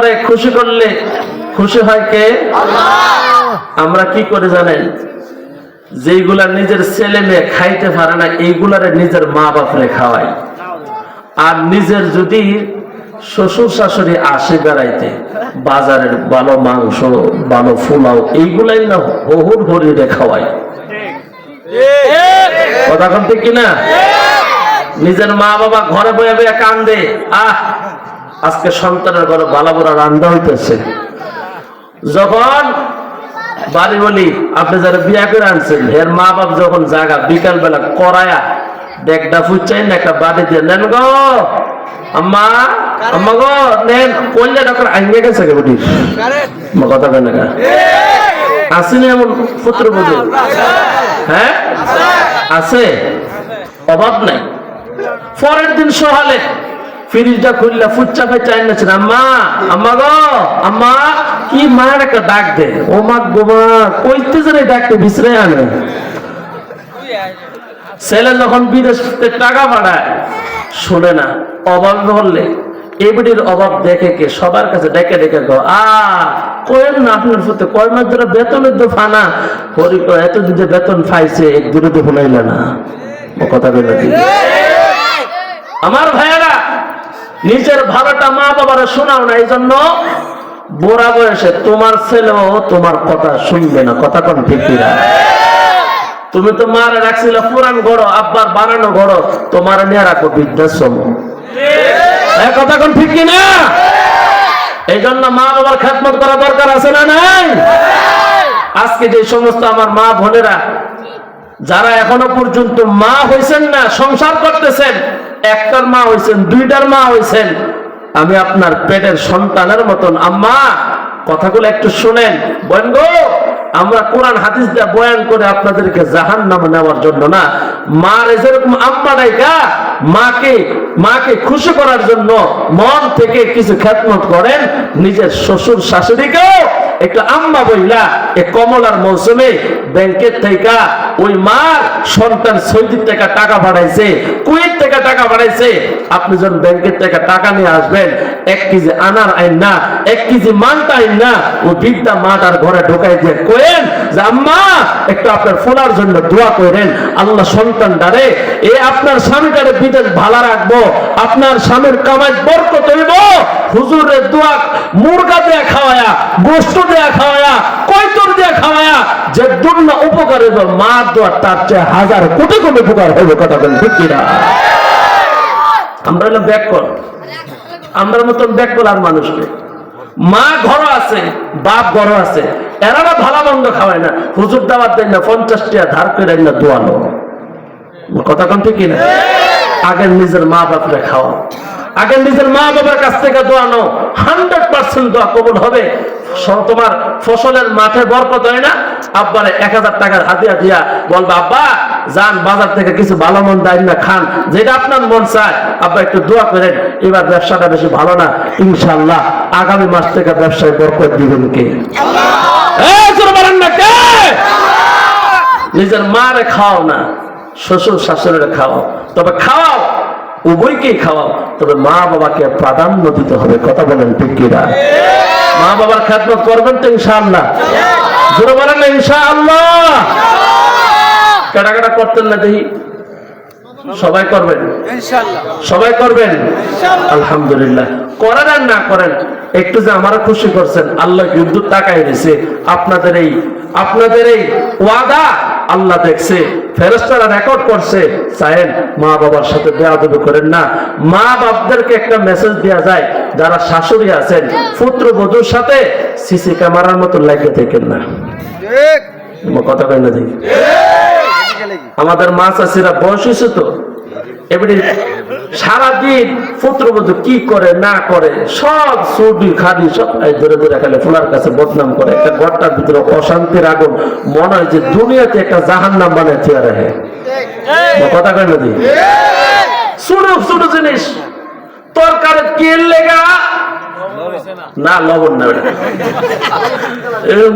করে খুশি করলে খুশি হয় কে? আমরা কি করে জানেন? যেইগুলা নিজের ছেলে মেয়ে খাইতে পারে না এইগুলারে নিজের মা বাপরে খাওয়াই আর নিজের যদি শ্বশুর শাশুড়ি আসে বেড়াইতে বাজারের ভালো মাংস ভালো ফুলাও এইগুলাই না হহুর হরিরে খাওয়াই কথা ঠিক কিনা? নিজের মা বাবা ঘরে বয়ে বয়ে কান্দে আহ! আজকে সন্তানের ঘরে বালা বড়া রান্দা হইতেছে। যখন বাড়ি বলি আপনি যারা বিয়া করে আনছেন এর মা বাপ যখন জাগা বিকাল বেলা করায়া ডেকটা ফুচাই না একটা বাড়ি দিয়ে, নেন গো, আম্মা আম্মা গো, নেন, কইলে ডক্টর আইঙ্গে গেছে গে বুটি কথা কেন? না আসেনি এমন পুত্র বুঝে হ্যাঁ? আছে। অভাব নাই। পরের দিন সহালে ফ্রিজটা খুললে ফুচ্চা খাই চাই না। আম্মা আম্মা গো আম্মা কি মায়ের একটা ডাক দে। ও মা গোমা কইতে জানে ডাকতে বিছরে আনে। ছেলে যখন বিদেশ টাকা পাঠায় শোনে না অভাব বললে এবিডির অভাব দেখে কে? সবার কাছে ডেকে ডেকে গো আ কয়েন না আপনার ফুতে কয় মাস ধরে বেতনের তো ফানা হরি এতদিন যে বেতন পাইছে এক দূরে তো শুনাইলে না। ও কথা বলে আমার ভাইয়েরা নিজের ভালোটা মা বাবারা শোনাও না এই জন্য বুড়া বয়সে তোমার ছেলেও তোমার কথা শুনবে না। কথা কোন ঠিক কিনা? তুমি তো মারে রাখছিল পুরান গড় আব্বার বানানো গড় তোমার নিয়ে রাখো বৃদ্ধাশ্রম। কথা কোন ঠিক কিনা? এই জন্য মা বাবার খেদমত করা দরকার আছে না নাই? আজকে যে সমস্ত আমার মা বোনেরা যারা এখনও পর্যন্ত মা হয়েছেন না সংসার করতেছেন একটার মা হয়েছেন দুইটার মা হয়েছেন আমি আপনার পেটের সন্তানের মতন। আম্মা, কথাগুলো একটু শুনেন। বোন গো, আমরা কোরআন হাদিস দিয়ে বয়ান করে আপনাদেরকে জাহান নামে নেওয়ার জন্য না, মার যেরকম আম্মা ডাইকা, মাকে মাকে খুশি করার জন্য মন থেকে কিছু খেদমত করেন, নিজের শ্বশুর শাশুড়িকেও একটু আম্মা বইলা এ কমলার মৌসুমে ব্যাংকের থেকে ওই মার সন্তান সৌদি থেকে টাকা পাঠাইছে, কুয়েত থেকে টাকা পাঠাইছে। আপনি যখন ব্যাংকের থেকে টাকা নিয়ে আসবেন, এক কেজি আনার আইন না, এক কেজি মানটা আইন না ও বিদ্যা মাটার ঘরে ঢোকাই দিয়ে কোয়েন যে, আম্মা, একটু আপনার ফোলার জন্য দোয়া করেন আল্লাহ সন্তান ডারে এ আপনার স্বামীটারে বিদেশ ভালো রাখব, আপনার স্বামীর কামাই বরকত হইব। হুজুরের দোয়া মুরগা দেয়া খাওয়ায়া গোস্ত দেয়া খাওয়ায়া কৈতর দেয়া খাওয়ায়া যে দুর্ন উপকার হইব মা দোয়া তার চেয়ে হাজার কোটি কোটি উপকার হইব কথা বলেন ঠিক কিনা? আমরা হলাম ব্যাক কর আমরা মতন ব্যাক করার মানুষকে। মা ঘর আছে বাপ ঘর আছে। এরা না ভালো মন্দ খাওয়ায় না। হুজুর দাবার দেন না পঞ্চাশ টাকা ধার করে না দোয়ানো কথা কোন ঠিক কিনা? আগে নিজের মা বাপরে খাওয়া আগে নিজের মা বাবার কাছ থেকে দোয়ানো হান্ড্রেড পার্সেন্ট দোয়া কবুল হবে। তোমার ফসলের মাঠে বরকত হয় না? আব্বারে এক হাজার টাকার হাতিয়া দিয়া বলবা আব্বা যান বাজার থেকে কিছু ভালো মন দেয় না খান। যেটা আপনার মন চায়। আব্বা একটু দোয়া করেন এবার ব্যবসাটা বেশি ভালো না। ইনশাল্লাহ আগামী মাস থেকে ব্যবসায় বরকত দিবেন কে? নিজের মারে খাও না শ্বশুর শাশুড়িরে খাওয়াও। তবে খাওয়াও। উভয়কেই খাওয়াও তবে মা বাবাকে প্রাধান্য দিতে হবে। কথা বলেন কিনা? মা বাবার খেদমত করবেন তো ইনশাআল্লাহ। জোরে বলেন না ইনশাআল্লাহ। কেটা কেটা করতেন না দেখি? সবাই করবেন? সবাই করবেন? আলহামদুলিল্লাহ। করেন আর না করেন একটু যে আমারও খুশি করছেন আল্লাহ কিন্তু তাকাই দিছে। আপনাদের এই আপনাদের এই ওয়াদা আল্লাহ দেখছে ফেরেস্তারা রেকর্ড করছে চায়েন মা বাবার সাথে বেয়াদবি করেন না। মা বাপদেরকে একটা মেসেজ দেওয়া যায় যারা শাশুড়ি আছেন পুত্র বধুর সাথে সিসি ক্যামেরার মতো লাগিয়ে থাকেন না। কথা কেন না দেখি? আমাদের মা চাষিরা বয়স হয়েছে তো। এবারে সারাদিন পুত্রবধূ কি করে না করে সব সুডি খাদি সব ধরে ধরে খেলে ফুলার কাছে বদনাম করে। একটা ঘরটার ভিতরে অশান্তির আগুন। মনে হয় যে দুনিয়াতে একটা জাহান নাম বানায় থিয়া রাখে। কথা কেন ছোট ছোট জিনিস।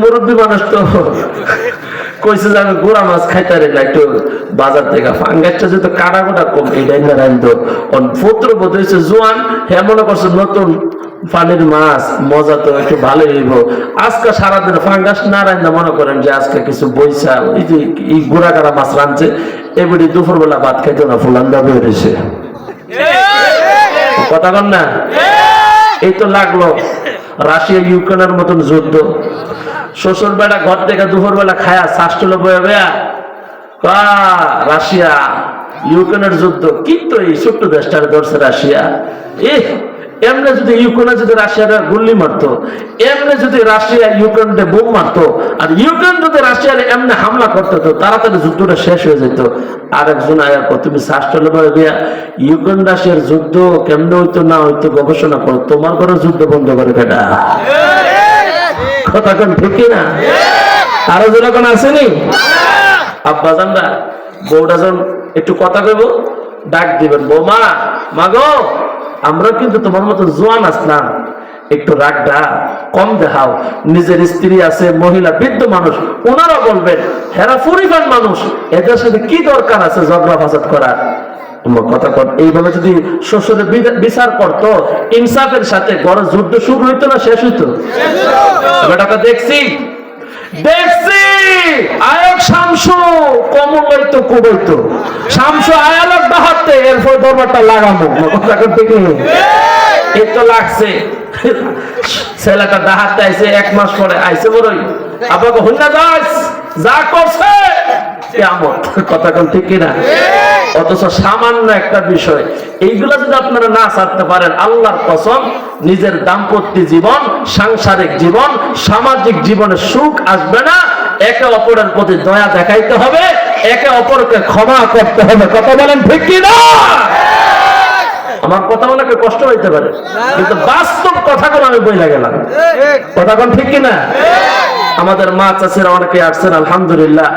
মুরব্বী মানুষ তো যে আমি গোড়া মাছ একটু বাজার থেকে যেহেতু কাটা কোটা কম, এই ডাইন না পুত্র বোধ হয়েছে জোয়ান হ্যাঁ করছে নতুন পানির মাছ, মজা তো একটু ভালোই হইব। আজকে সারাদিন ফাঙ্গাস না রান্না মনে করেন যে আজকে কিছু বইসা ওই যে এই গোড়া কারা মাছ রাঁধছে এবারে দুপুরবেলা ভাত খাইতে না, ফুলান্দা বেরিয়েছে। কথা কন না? এই তো লাগল। রাশিয়া ইউক্রেনের মতন যুদ্ধ। শ্বশুর বেলা ঘর থেকে দুপুর বেলা খায়া শাস্তুল বয়া রাশিয়া ইউক্রেনের যুদ্ধ। কিন্তু এই ছোট্ট দেশটার ধরছে রাশিয়া। এ এমনি যদি ইউক্রেনে যদি রাশিয়ার গুল্লি মারতো এমনি যদি রাশিয়া ইউক্রেনে বোম মারতো আর ইউক্রেন যদি রাশিয়ার এমনি হামলা করতো তো তাড়াতাড়ি যুদ্ধটা শেষ হয়ে যেত। আর একজন আয়া কো, তুমি শাস্ত্রলে গিয়া ইউক্রেন রাশিয়ার যুদ্ধ কেমনে হইতো না হইতো গবেষণা করো। তোমার ঘরে যুদ্ধ বন্ধ করে কেটা কথা কোন ঠিক না আরও যেরকম আসেনি আব্বা জানরা বউটা যখন একটু কথা কইব ডাক দিবেন। বৌমা মাগো আমরা কিন্তু তোমার মতো জোয়ান আসলাম। একটু রাগটা কম দেখাও। নিজের স্ত্রী আছে মহিলা বৃদ্ধ মানুষ ওনারা বলবেন হেরা পরিবার মানুষ এদের সাথে কি দরকার আছে ঝগড়া ফাসাদ করার? তোমার কথা কর এইভাবে যদি শ্বশুরের বিচার করতো ইনসাফের সাথে ঘরে যুদ্ধ শুরু হইতো না শেষ হইতো? দেখছি। দেখছি আয়ক শামসু কমল হইতো কুবইতো শামসু আয়ালক বাহাতে এরপর দরবারটা লাগামো কথা করতে কি? এই! তো লাগছে। ছেলেটা ডাহাতে আইছে এক মাস পরে আইছে বড়ই আবার হন্যা যাস? যা করছে কেমন কথা কোন ঠিক কিনা? অথচ সামান্য একটা বিষয় এইগুলো যদি আপনারা না ছাড়তে পারেন আল্লাহর কসম নিজের দাম্পত্য জীবন, সাংসারিক জীবন, সামাজিক জীবনে সুখ আসবে না। একে অপরের প্রতি দয়া দেখাইতে হবে, একে অপরকে ক্ষমা করতে হবে। কথা বলেন ঠিক না আমার কথা অনেকে কষ্ট হইতে পারে? কিন্তু বাস্তব কথাগুলো আমি বইলা গেলাম। কথা কোন ঠিক কি না আমাদের মা চাষিরা অনেকে আসছেন, আলহামদুলিল্লাহ।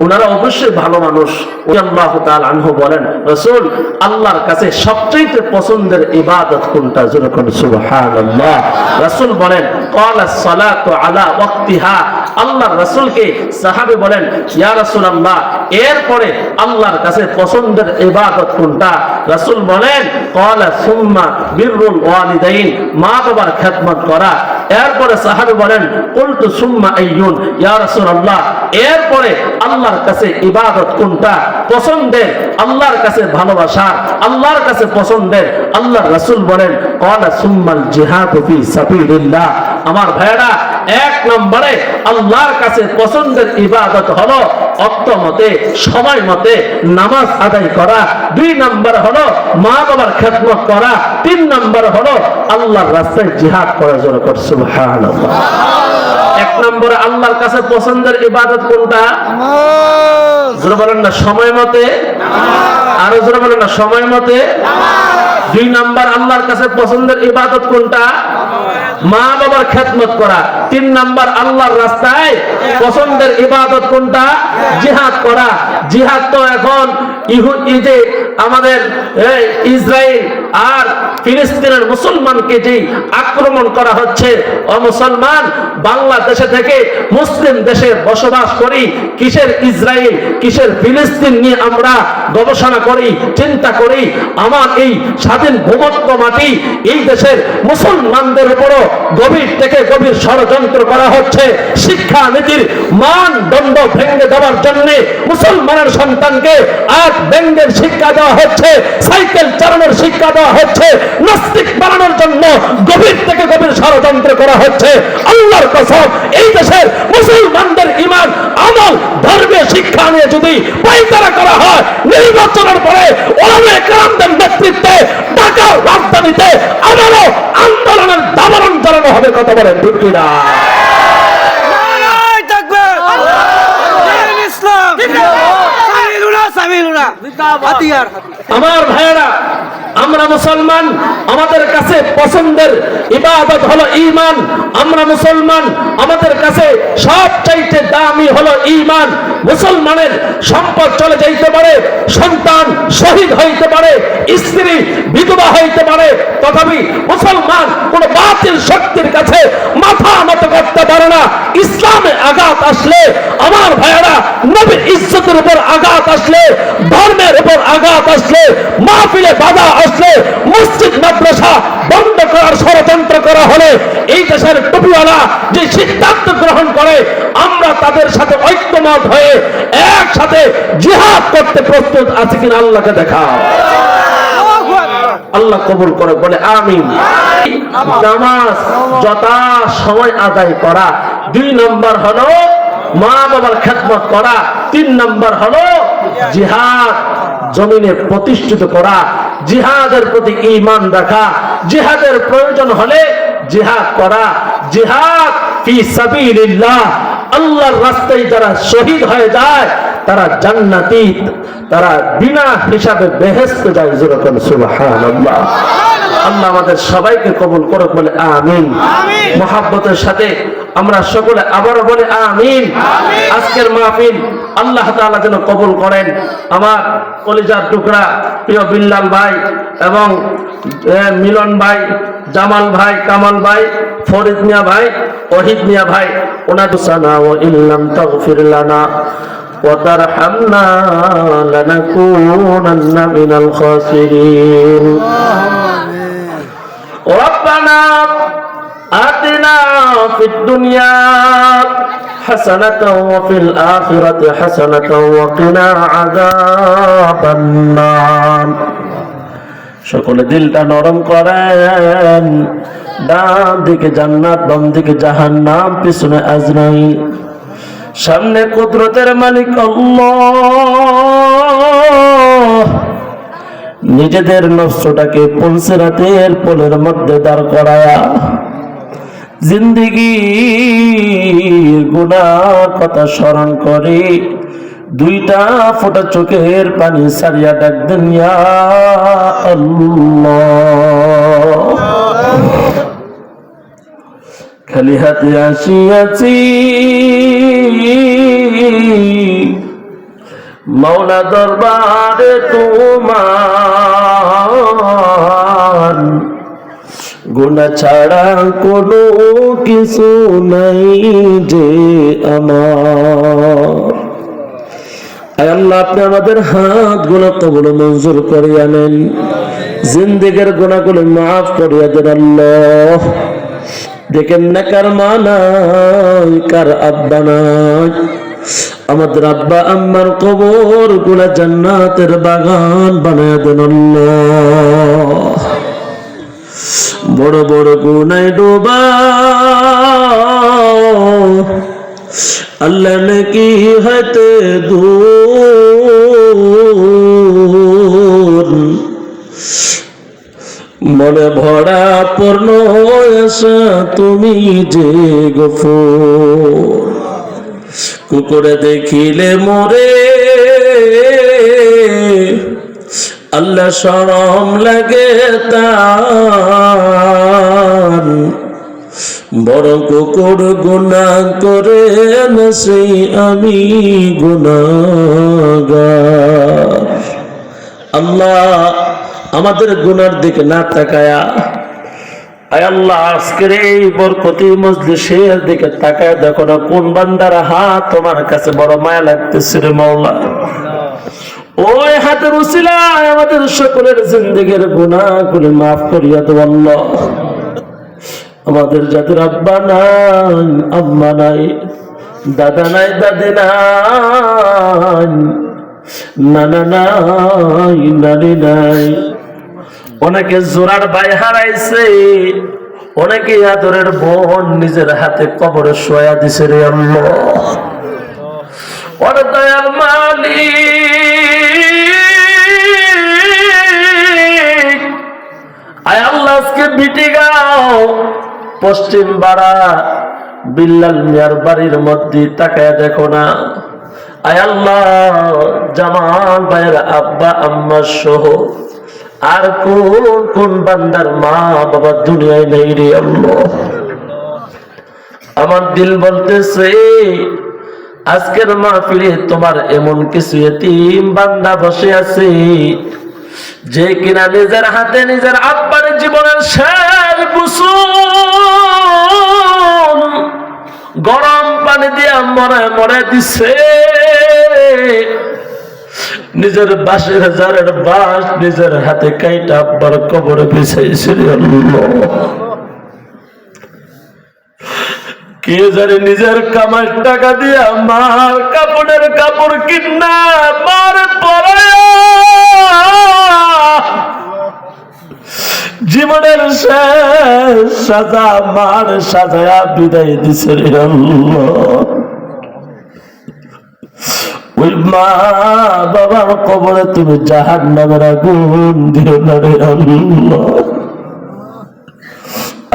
ওনারা অবশ্যই ভালো মানুষ। আল্লাহ বলেন, রসুল, আল্লাহর কাছে সবচেয়ে পছন্দের ইবাদত কোনটা? যেরকম সুবহানাল্লাহ। রাসূল বলেন, ক্বালা আলা বলেন, ইয়া এরপরে আল্লাহর কাছে পছন্দের ইবাদত কোনটা? রাসূল বলেন, ক্বালা সুম্মা ওয়ালিদাইন। মা বাবার খেদমত করা। এরপরে সাহাবী বলেন, কুলতু সুম্মা আইয়ুন, ইয়া রাসূলুল্লাহ। এরপরে আল্লাহর কাছে ইবাদত কোনটা? পছন্দের, আল্লাহর কাছে ভালোবাসা আল্লাহর কাছে পছন্দের। আল্লাহর রাসূল বলেন, ক্বালা সুম্মাল জিহাদু ফি সাবিলিল্লাহ। আমার ভাইরা এক নম্বরে আল্লাহর কাছে পছন্দের ইবাদত হলো অক্ত সময় মতে নামাজ আদায় করা। দুই নম্বর হলো মা বাবার খেদমত করা। তিন নম্বর হলো আল্লাহর রাস্তায় জিহাদ করা, জোর কর সুবহানাল্লাহ। এক নম্বরে আল্লাহর কাছে পছন্দের ইবাদত কোনটা? জোরে বলেন না সময় মতে। আরও জোরে বলেন না সময় মতে। দুই নাম্বার আল্লাহর কাছে পছন্দের ইবাদত কোনটা? মা বাবার খেদমত করা। তিন নাম্বার আল্লাহর রাস্তায় পছন্দের ইবাদত কোনটা? জিহাদ। করা। জিহাদ তো এখন ইহু ইদে আমাদের এই, ইসরায়েল আর ফিলিস্তিনের মুসলমানকে যে আক্রমণ করা হচ্ছে, ও মুসলমান বাংলাদেশে থেকে মুসলিম দেশে বসবাস করি, কিসের ইসরায়েল কিসের ফিলিস্তিন নিয়ে আমরা গবেষণা করি, চিন্তা করি, আমার এই স্বাধীন ভূমত্ব মাটি এই দেশের মুসলমানদের উপরও গভীর থেকে গভীর ষড়যন্ত্র করা হচ্ছে। শিক্ষা নীতির মানদণ্ড ভেঙে দেওয়ার জন্য মুসলমানের সন্তানকে আজ ব্যঙ্গের শিক্ষা দেওয়া হচ্ছে, সাইকেল চালানোর শিক্ষা দেওয়া হচ্ছে নাস্তিক বানানোর জন্য গভীর থেকে গভীর ষড়যন্ত্র করা হচ্ছে। আল্লাহর কসম এই দেশের মুসলমানদের ইমান আমল ধর্মীয় শিক্ষা নিয়ে যদি পাইতারা করা হয় নির্বাচনের পরে ওলামে কালামদের নেতৃত্বে ঢাকা রাজধানীতে আবারও আন্দোলনের দাবরণ চালানো হবে কথা বলেন সামিলুনা! হাতিয়ার, হাতিয়ার। আমার ভাইয়েরা আমরা মুসলমান, আমাদের কাছে পছন্দের ইবাদত হলো ঈমান। আমরা মুসলমান, আমাদের কাছে সবচাইতে দামি হলো ঈমান। মুসলমানের সম্পদ চলে যাইতে পারে, সন্তান শহীদ হইতে পারে, স্ত্রী বিধবা হইতে পারে, তথাপি মুসলমান কোন বাতিল শক্তির কাছে মাথা নত করতে পারে না। ইসলামে আঘাত আসলে, আমার ভাইয়েরা, নবীর ইজ্জতের উপর আঘাত আসলে, ধর্মের উপর আঘাত আসলে, মাহফিলে বাধা আসলে, মসজিদ, মাদ্রাসা বন্ধ করার ষড়যন্ত্র করা হলে এই দেশের টুপিওয়ালা যে সিদ্ধান্ত গ্রহণ করে, আমরা তাদের সাথে ঐক্যমত হয়ে একসাথে জিহাদ করতে প্রস্তুত আছে কিনা আল্লাহকে দেখা আল্লাহ কবুল করে বলে আমিন। নামাজ যথা সময় আদায় করা। দুই নম্বর হলো মা বাবার খেদমত করা। তিন নম্বর হলো জিহাদ জমিনে প্রতিষ্ঠিত করা। জিহাদের প্রতি ঈমান রাখা। জিহাদের প্রয়োজন হলে জিহাদ করা। জিহাদ ফি সাবিলিল্লাহ আল্লাহর রাস্তায় যারা শহীদ হয়ে যায় তারা জান্নাতি তারা বিনা হিসাবে বেহেস্ত যায় যেরকম সুবহানাল্লাহ। আল্লাহ আমাদের সবাইকে কবুল করুক বলে আমিন। মহাব্বতের সাথে আমরা সকলে আবারও বলে আমিন। আজকের মাহফিল আল্লাহ তাআলা যেন কবুল করেন। আমার কলিজার টুকরা প্রিয় বিল্লাল ভাই এবং মিলন ভাই জামাল ভাই কামাল ভাই ফরিদ মিয়া ভাই ওহিদ মিয়া ভাই ওনাদু সানা ও ইল্লাম তাগফির লানা। وترحمنا لنكونن من الخاسرين ربنا آتنا في الدنيا حسنة وفي الآخرة حسنة وقنا عذاب النار সকলে দিলটা নরম করেন ডান দিকে জান্নাত বাম দিকে জাহান্নাম পিছনে আজরাই সামনে কুদরতের মালিক নিজেদের নষ্টটাকে পলসেরাতের পোলের মধ্যে দাঁড় করায়া জিন্দিগি গুণা কথা স্মরণ করে দুইটা ফোটা চোখের পানি সারিয়া ডাক দেন খালি হাতে আসিয়াছি। মৌলা দরবারে তোমার গুণা ছাড়া কোনো কিছু নাই যে আমার। আল্লাহ, আপনি আমাদের হাতগুলো মঞ্জুর করিয়া নেন। জিন্দিগের গুণাগুলো মাফ করিয়া দেন আল্লাহ। দেখেন না কার মা কার আব্বা নাই। আমাদের আব্বা আম্মার কবরগুলা জান্নাতের বাগান বানায় দেন বড় বড় গুনায় ডোবা। আল্লাহ নাকি হাতে দূর মনে ভরা পূর্ণ আশা, তুমি যে গফুর। কুকুরে দেখিলে মরে, আল্লাহ সরম লাগে তার। বড় কুকুর গুণা করে না সেই আমি গুণাগার। আল্লাহ আমাদের গুনার দিকে না তাকায়া আল্লাহ, আজকের এই বরকতি মজলিসের দিকে তাকায় দেখো না কোন বান্দার হাত তোমার কাছে বড় মায়া লাগতেছে রে মাওলা। ওই হাতের উসিলায় আমাদের সকলের জিন্দগির গুনাহগুলি মাফ করিয়া আল্লাহ। আমাদের যাদের আব্বা নাই, আম্মা নাই, দাদা নাই, দাদি নাই, নানা নাই, নানি নাই। অনেকে জোরার ভাই হারাইছে, অনেকে আদরের বোন নিজের হাতে কবরে শোয়া দিছে রে আল্লাহ। ওর দয়াল মালিক, আয় আল্লাহ আজকে গাও। পশ্চিম বাড়া বিল্লাল মিয়ার বাড়ির মধ্যে তাকায় দেখো না। আয় আল্লাহ, জামাল ভাইয়ের আব্বা, আম্মা সহ আর কোন কোন বান্দার মা বাবা দুনিয়ায় নেই রে আমার দিল বলতেছে, আজকের মাহফিলে তোমার এমন কিছু এতিম বান্দা বসে আছে, যে কিনা নিজের হাতে নিজের আব্বার জীবনের শেষ বুসুন গরম পানি দিয়ে মরে মরে দিছে। নিজের বাসের জারের বাস নিজের হাতে কাইটা আব্বার কবরে আল্লাহ কে জানে নিজের কামার টাকা দিয়া মার কাপড়ের কাপড় কিনা মার জীবনের সাজা মার সাজায়া বিদায় দিছে ওই মা বাবার কবরে তুমি জাহান নামের আগুন দিও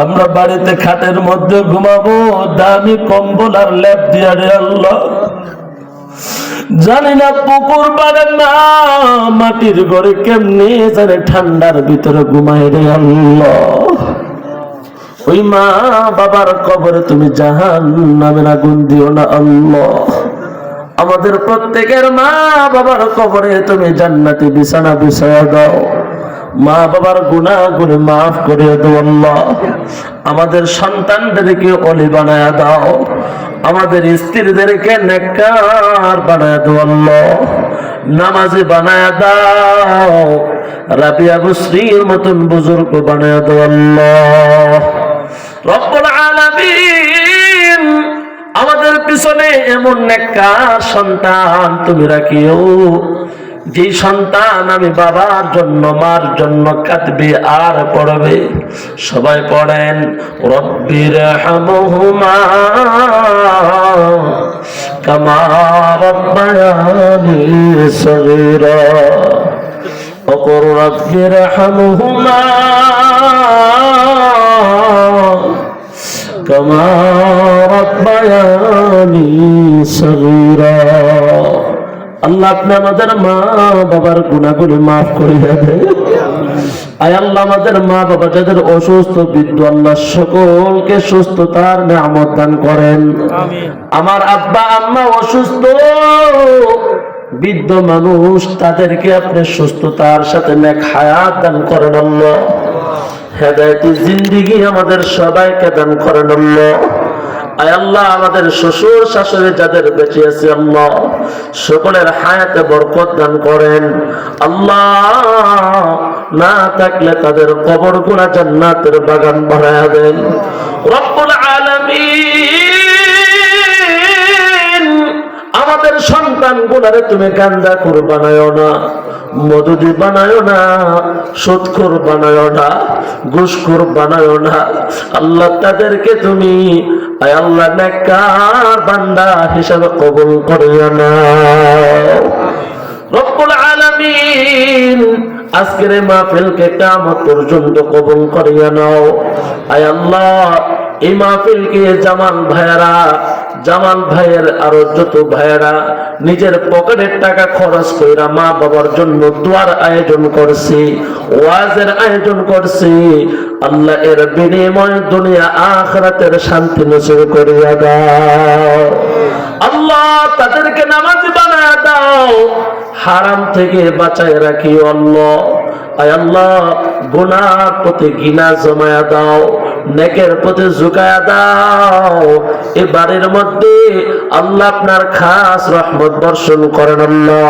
আমরা বাড়িতে খাটের মধ্যে ঘুমাবো, দামি কম্বল আর ল্যাপ দিয়া রে আল্লাহ। জানি না পুকুর পারে না মাটির ঘরে কেমনি জানে ঠান্ডার ভিতরে ঘুমাই রে আল্লাহ। ওই মা বাবার কবরে তুমি জাহান নামের আগুন দিও না আল্লাহ। আমাদের প্রত্যেকের মা বাবার কবরে তুমি জান্নাতি বিছানা বিছায়া দাও। মা বাবার গুণা গুণে মাফ করে দাও আল্লাহ। আমাদের সন্তানদেরকে অলি বানায়া দাও। আমাদের স্ত্রীদেরকে নেককার বানায়া দাও আল্লাহ। নামাজি বানায়া দাও। রাবিয়া বুশ্রীর মতন বুজুর্গ বানায়া দাও আল্লাহ। রব্বুল আলামিন আমাদের পিছনে এমন নেককার সন্তান তুমি রাখিও যে সন্তান আমি বাবার জন্য মার জন্য কাঁদবে আর পড়বে সবাই পড়েন রব্বির হামহুমা কামা রব্বায়ানি সগীরা وقل رب ارحمهما كما ربياني صغيرا আল্লাহ আপনি আমাদের মা বাবার গুণাগুলি মাফ করিয়া দেয় আয় আল্লাহ আমাদের মা বাবা যাদের অসুস্থ বৃদ্ধ আল্লাহ সকলকে সুস্থতার নিয়ামত দান করেন আমার আব্বা আম্মা অসুস্থ বৃদ্ধ মানুষ তাদেরকে আপনি সুস্থতার সাথে নেক হায়াত দান করেন আল্লাহ হেদায়তি জিন্দিগি আমাদের সবাইকে দান করেন আল্লাহ। আয় আল্লাহ, আমাদের শ্বশুর শাশুড়ি যাদের বেঁচে আছে আল্লাহ, সকলের হায়াতে বরকত দান করেন। আল্লাহ না থাকলে তাদের কবরগুলা জান্নাতের বাগান বানায় দেন। রব্বুল আলামিন, আমাদের সন্তান গুলারে তুমি গান্দা কুর বানায় না। মধুদি বানায় না সুৎখুর বানায় না, ঘুষখুর বানায় না। আল্লাহ তাদেরকে তুমি আল্লাহ নেককার বান্দা হিসাবে কবুল করিয়া না। রব্বুল আলামিন আজকের মাহফিলকে কিয়ামত পর্যন্ত কবুল করিয়া নাও আয় আল্লাহ এই মাহফিলকে জামাল ভাইয়েরা, জামাল ভাইয়ের আরও যত ভাইয়েরা, নিজের পকেটের টাকা খরচ কইরা মা বাবার জন্য দোয়ার আয়োজন করছি, ওয়াজের আয়োজন করছি, আল্লাহ এর বিনিময় দুনিয়া আখরাতের শান্তি নসিব করিয়া দাও। আল্লাহ তাদেরকে নামাজ বানায় দাও। হারাম থেকে বাঁচায় রাখি আল্লাহ। আয় আল্লাহ, গুনার প্রতি গিনা জমায়া দাও। নেকের পথে ঝুঁকায়া দাও। এ বাড়ির মধ্যে আল্লাহ আপনার খাস রহমত বর্ষণ করেন আল্লাহ।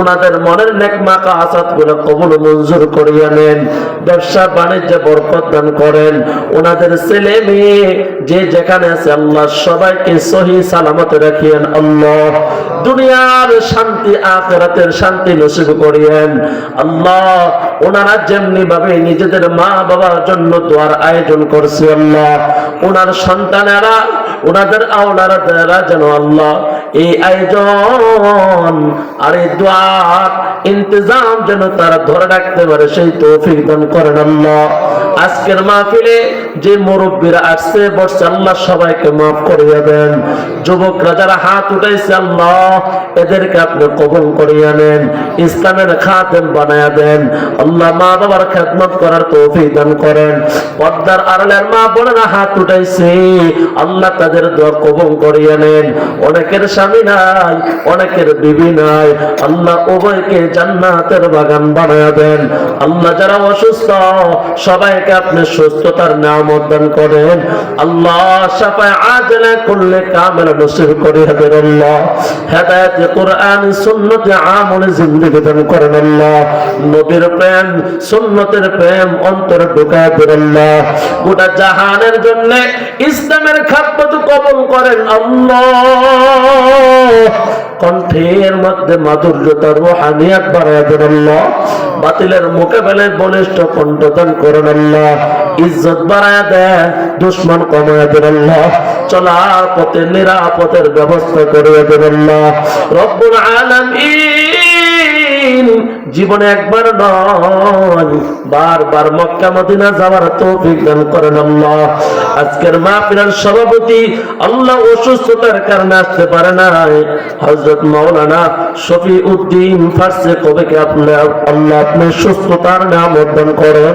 ওনাদের মনের নেকমাকা আসাদগুলো কবুল মঞ্জুর করিয়া নেন। ব্যবসা বাণিজ্যে বরকত দান করেন। ওনাদের ছেলে মেয়ে যে যেখানে আছে আল্লাহ সবাইকে সহি সালামতে রাখিয়েন। আল্লাহ দুনিয়ার শান্তি, আখেরাতের শান্তি নসিব করিয়েন। আল্লাহ ওনারা যেমনি ভাবে নিজেদের মা বাবার জন্য দোয়ার আয়োজন করছে, আল্লাহ। ওনার সন্তানেরা, ওনাদের আওলারা যেন আল্লাহ এই আয়োজন আর এই দোয়ার ইন্তজাম যেন তারা ধরে রাখতে পারে, সেই তৌফিক দান করেন আল্লাহ। আজকের মাহফিলে যে মুরব্বীরা আসছে বসছে আল্লাহ সবাইকে মাফ করিয়া দেন। যুবকরা যারা হাত উঠাইছে, আল্লাহ, এদেরকে আপনি কবল করিয়া নেন, ইসলামের খাতেম বানায়া দেন। আল্লাহ মা বাবার খেদমত করার তৌফিক দান করেন। পর্দার আড়ালের মা বোনেরা হাত উঠাইছে, আল্লাহ তাদের দোয়া কবল করিয়া নেন। অনেকের স্বামী নাই, অনেকের বিবি নাই। আল্লাহ উভয়কে জান্নাতের বাগান বানায়া দেন। আল্লাহ যারা অসুস্থ, সবাইকে আপনি সুস্থতার নাম নিয়ামত দান করেন। আল্লাহ করলে কামেল নসিব করে আল্লাহ। কোরআন সুন্নতে আমল দান করেন আল্লাহ। নবীর প্রেম, সুন্নতের প্রেম অন্তরে ঢুকায় গোটা জাহানের জন্য ইসলামের খাদ্য কবল করেন আল্লাহ। কণ্ঠের মধ্যে মাধুর্যতা রোহানিয়াত বাড়ায় দেন আল্লাহ। বাতিলের মোকাবেলায় বলিষ্ঠ কণ্ঠদান করেন আল্লাহ। ইজ্জত বাড়ায় দেয়, দুশ্মন কমায় দেন আল্লাহ। চলার পথে, নিরাপদের ব্যবস্থা করে দেন আল্লাহ। রব্বুল আলামিন জীবনে একবার নয়। বারবার মক্কা, মদিনা যাওয়ার তৌফিক দান করেন আল্লাহ। আজকের মাহফিলের সভাপতি আল্লাহ অসুস্থতার কারণে আসতে পারে নাই। হযরত মাওলানা শফি উদ্দিন ফার্সে কবেকে আপনার আল্লাহ আপনি সুস্থতার নাম অর্জন করেন?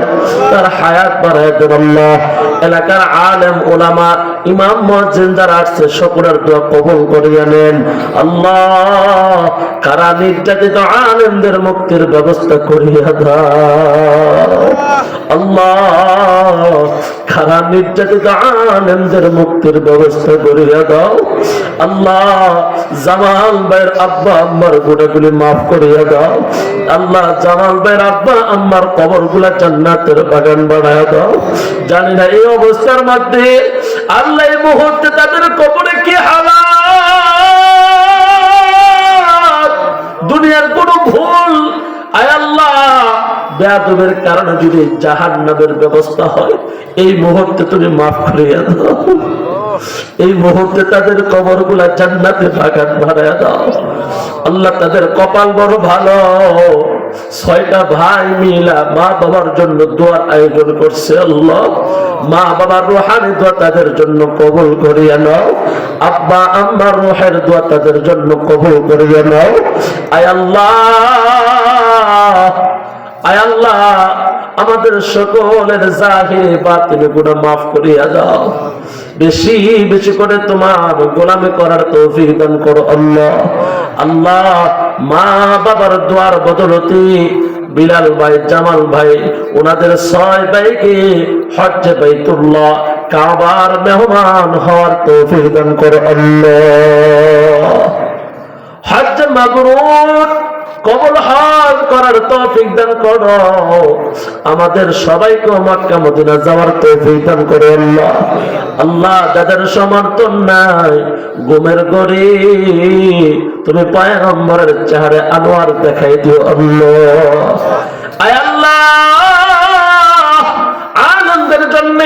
তার হায়াত বাড়ায় দেন আল্লাহ। এলাকার আলেম, ওলামা, ইমাম মহাজিন্দার আসছে, সকলের দোয়া কবল করিয়া নেন। আল্লাহ, কারা নির্যাতিত আলেমদের মুক্তির ব্যবস্থা করিয়া দাও। নির্যাতিত আলেমদের মুক্তির ব্যবস্থা দাও। আল্লাহ, জামাল ভাইয়ের আব্বা আম্মার গুণাগুলি মাফ করিয়া দাও। আল্লাহ, জামাল ভাইয়ের আব্বা আম্মার কবরগুলা বাগান দাও। জানি না এই অবস্থার মধ্যে আল্লাহ মুহূর্তে তাদের কবরে কি হালাত? দুনিয়ার কোন ভুল বেয়াদবের কারণে যদি জাহান নামের ব্যবস্থা হয়, এই মুহূর্তে তুমি মাফ করিয়া দাও। এই মুহূর্তে তাদের কবরগুলা জান্নাতে বাগান ভাড়ায় দাও। আল্লাহ তাদের কপাল বড় ভালো। ছয়টা ভাই মিলা মা বাবার জন্য দোয়ার আয়োজন করছে আল্লাহ। মা বাবার রোহানি দোয়া তাদের জন্য কবুল করিয়া নাও। আব্বা, আম্মার রোহের দোয়া তাদের জন্য কবুল করিয়া নাও। আয় আল্লাহ! আল্লাহ, আমাদের সকলের জাহিরে বাতিল গুণা মাফ করিয়া দাও। বেশি বেশি করে তোমার গোলামি করার তৌফিক দান করো আল্লাহ। আল্লাহ, মা বাবার দোয়ার বদলতে বিলাল ভাই, জামাল ভাই, ওনাদের ছয় ভাইকে হজ্জে বাইতুল্লাহ কাবার মেহমান হওয়ার তৌফিক দান করো আল্লাহ। হজ মাবরুর কবল হজ করার তৌফিক দান করো। আমাদের সবাইকে মক্কা, মদিনা যাওয়ার তৌফিক দান করো আল্লাহ। আল্লাহ, যাদের সমর্থন নাই গুমের গড়ি তুমি পয়গম্বরের চেহারে আনোয়ার দেখাই দিও আল্লাহ। আয় আল্লাহ, আনন্দের জন্য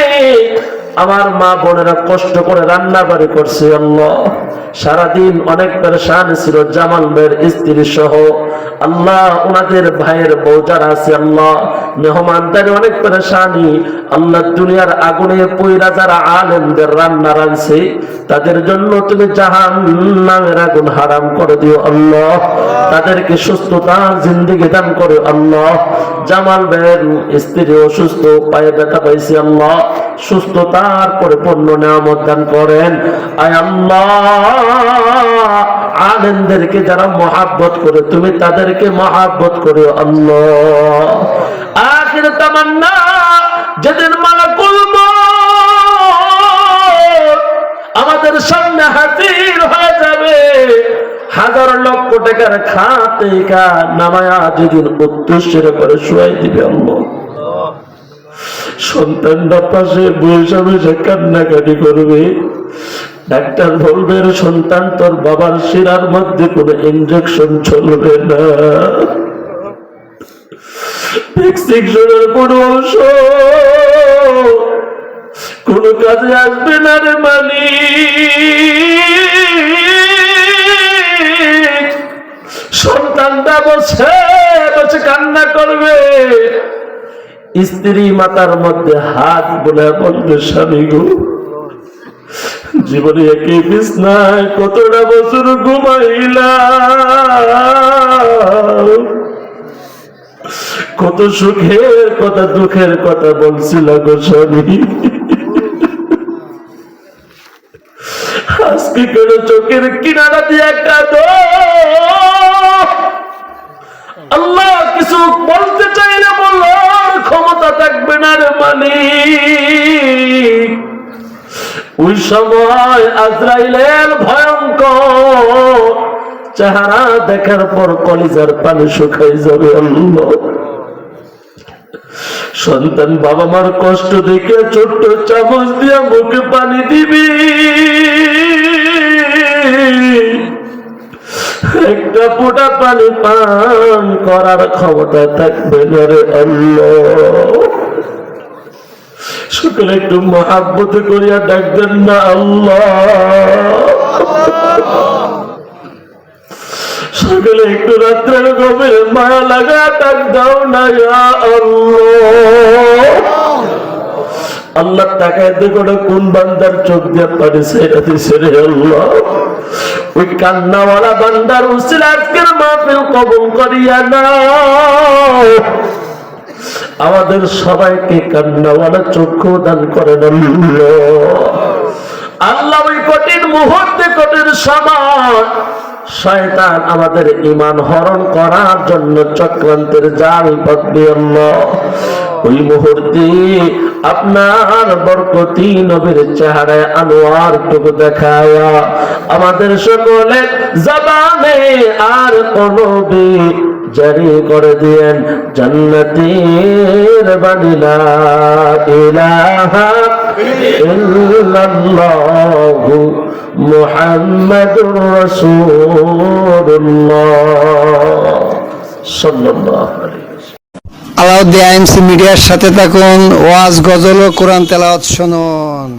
আমার মা বোনেরা কষ্ট করে রান্না বাড়ি করছে, আল্লাহ। সারাদিন অনেক পেরেশান ছিল, জামাল ভাইয়ের স্ত্রী সহ। আল্লাহ, ওনাদের ভাইয়ের বউ যারা আছে, আল্লাহ। মেহমানদারি অনেক পেরেশানি। আল্লাহ দুনিয়ার আগুনে পইরা যারা আলেমদের রান্না রাঁধছে, তাদের জন্য তুমি জাহান নামের আগুন হারাম করে দিও, আল্লাহ। তাদেরকে সুস্থতা, জিন্দিগি দান করে, আল্লাহ। জামাল ভাইয়ের স্ত্রী অসুস্থ, পায়ে ব্যথা পাইছে, আল্লাহ। সুস্থতার দান করেন। আয় আল্লাহ যারা মহাব্বত করে, তুমি তাদেরকে মহাব্বত করো আল্লাহ। তামান্না, যেদিন আমাদের সামনে হাজির হয়ে যাবে। হাজার লক্ষ টাকার খাতে নামায়া যেদিন উদ্দেশ্যের করে শুয়াই দিবে আল্লাহ। সন্তানটা পাশে বসে বসে কান্নাকাটি করবে। ডাক্তার বলবে "রে সন্তান, তোর বাবার শিরার মধ্যে কোনো ইঞ্জেকশন চলবে না। কোনো কোনো কাজে আসবে না রে মানি সন্তানটা বসে বসে কান্না করবে। স্ত্রী মাতার মধ্যে হাত বলে বলবে স্বামী গো। জীবনে একই বিছনায় কতটা বছর ঘুমাইলা কত সুখের কথা, দুঃখের কথা বলছিল গো স্বামী। আজকে কেন চোখের কিনারা দিয়ে কাঁদো? আল্লাহ কিছু বলতে চাইলে বলার ক্ষমতা থাকবে না রে মালিক। ওই সময় আজরাইলের ভয়ঙ্কর চেহারা দেখার পর কলিজার পানি শুকাই যাবে সন্তান বাবা মার কষ্ট দেখে ছোট্ট চামচ দিয়ে মুখে পানি দিবি। একটা ফোঁটা পানি পান করার ক্ষমতা থাকবে না রে আল্লাহ। সকলে একটু মহাব্বত করিয়া ডাকবেন না আল্লাহ। সকলে একটু রাত্রের গভীরে মায়া লাগা ডাক দাও না আল্লাহ। আল্লাহ টাকায় দেখো কোন বান্দার চোখ দিয়ে পানি রে আল্লাহ। ওই কান্নাওয়ালা বান্দার উচিল আজকের মাহফিল কবুল করিয়া নাও। আমাদের সবাইকে কান্নাওয়ালা চক্ষু দান করেন আল্লাহ। ওই কঠিন মুহূর্তে কঠিন সময় শয়তান আমাদের ইমান হরণ করার জন্য চক্রান্তের জাল পাতবে ওই মুহূর্তে আপনার বরকতি নবীর চেহারায় আনোয়ার টুকু দেখায়া আমাদের সকলের জবানে আর কলবে জারি করে দিয়েন, জান্নাতের বানিলা ইলাহা ইল্লাল্লাহু মুহাম্মাদুর রাসূলুল্লাহ। সাল্লাল্লাহু আলাইহি আলাউদ্দিন আইএমসি মিডিয়ার সাথে থাকুন ওয়াজ গজল ও কোরআন তেলাওয়াত শুনুন।